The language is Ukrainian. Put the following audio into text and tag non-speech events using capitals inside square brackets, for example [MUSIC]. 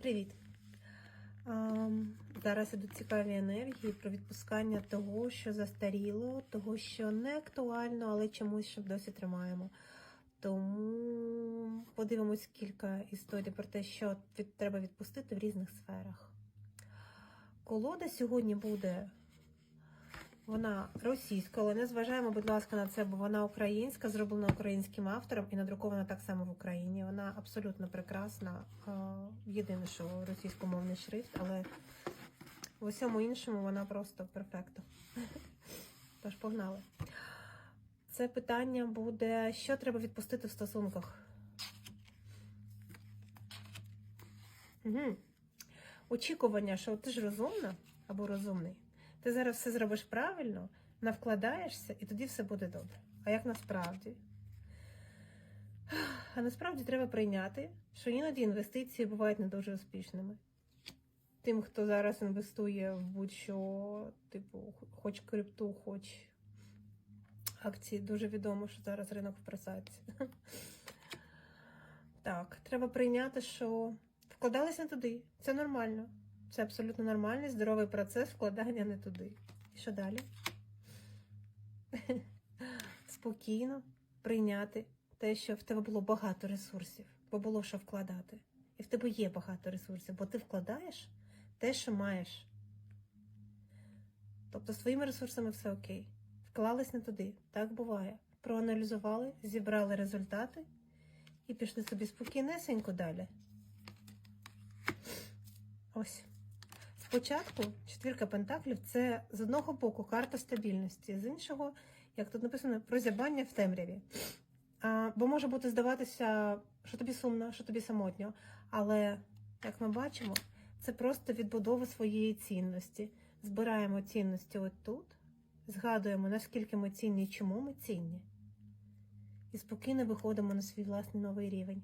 Привіт. Зараз ідуть цікаві енергії про відпускання того, що застаріло, того, що не актуально, але чомусь ще досі тримаємо. Тому подивимось кілька історій про те, що треба відпустити в різних сферах. Колода сьогодні буде. Вона російська, але не зважаємо, будь ласка, на це, бо вона українська, зроблена українським автором і надрукована так само в Україні. Вона абсолютно прекрасна. Е, Єдине, що російськомовний шрифт, але в усьому іншому вона просто перфекто. [LAUGHS] Тож погнали. Це питання буде: що треба відпустити в стосунках? Угу. Очікування, що ти ж розумна або розумний. Ти зараз все зробиш правильно, навкладаєшся, і тоді все буде добре. А як насправді? А насправді треба прийняти, що іноді інвестиції бувають не дуже успішними. Тим, хто зараз інвестує в будь-що, типу, хоч крипту, хоч акції, дуже відомо, що зараз ринок в просадці. Так, треба прийняти, що вкладалися туди. Це нормально. Це абсолютно нормальний, здоровий процес вкладання не туди. І що далі? [LAUGHS] Спокійно прийняти те, що в тебе було багато ресурсів, бо було що вкладати. І в тебе є багато ресурсів, бо ти вкладаєш те, що маєш. Тобто своїми ресурсами все окей. Вклались не туди. Так буває. Проаналізували, зібрали результати і пішли собі спокійнесенько далі. Ось. Спочатку четвірка пентаклів це з одного боку карта стабільності, з іншого, як тут написано, прозябання в темряві. А, бо може бути здаватися, що тобі сумно, що тобі самотньо. Але, як ми бачимо, це просто відбудова своєї цінності. Збираємо цінності от тут, згадуємо, наскільки ми цінні і чому ми цінні. І спокійно виходимо на свій власний новий рівень.